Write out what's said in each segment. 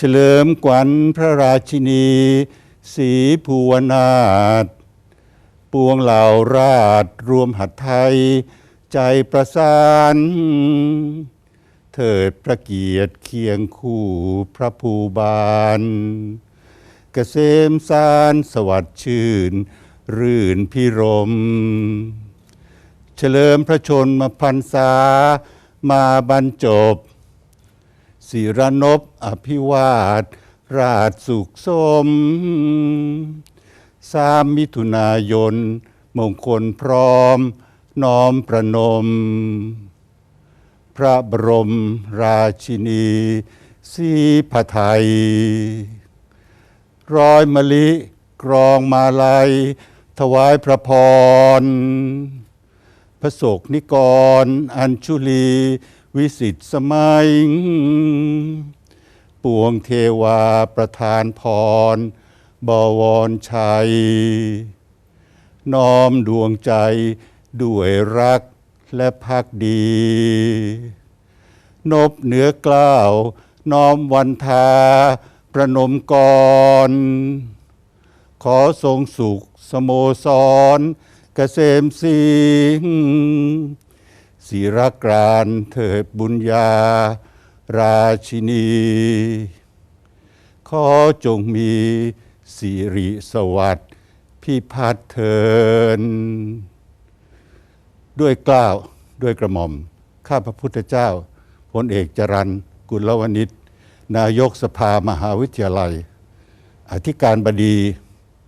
เฉลิมกวันพระราชินีสีภูวนาถปวงเหล่าราชรวมหัดไทย ใจประสาน เถิดพระเกียรติเคียงคู่พระภูบาลเกษมสารสวัสดิ์ชื่น รื่นพิรม เฉลิมพระชนมพรรษามาบรรจบ ศิรนบอภิวาท ราชสุขสม สามมิถุนายน มงคลพร้อม น้อมประนม พระบรมราชินีสีพระไทย ร้อยมะลิกรองมาลัย ถวายพระพร พระโศกนิกร อัญชุลีวิสิตสมัย ปวงเทวาประทานพร บวรชัย น้อมดวงใจด้วยรักและพักดี นบเหนือกล้าวน้อมวันทาประนมกร ขอทรงสุขสโมสร เกษมสิง ศิรกรานเถิดบุญญา ราชินี ขอจงมีสิริสวัสดิ์พิพัฒน์เทิน ด้วยกล้าวด้วยกระหม่อม ข้าพระพุทธเจ้าพลเอกจรันกุลวณิชนายกสภามหาวิทยาลัย อธิการบดี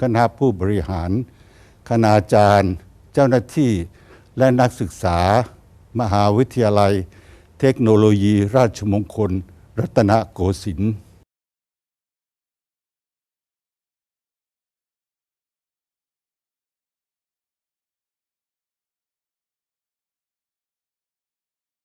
คณะผู้บริหาร คณาจารย์ เจ้าหน้าที่และนักศึกษา มหาวิทยาลัย เทคโนโลยีราชมงคล รัตนโกสินทร์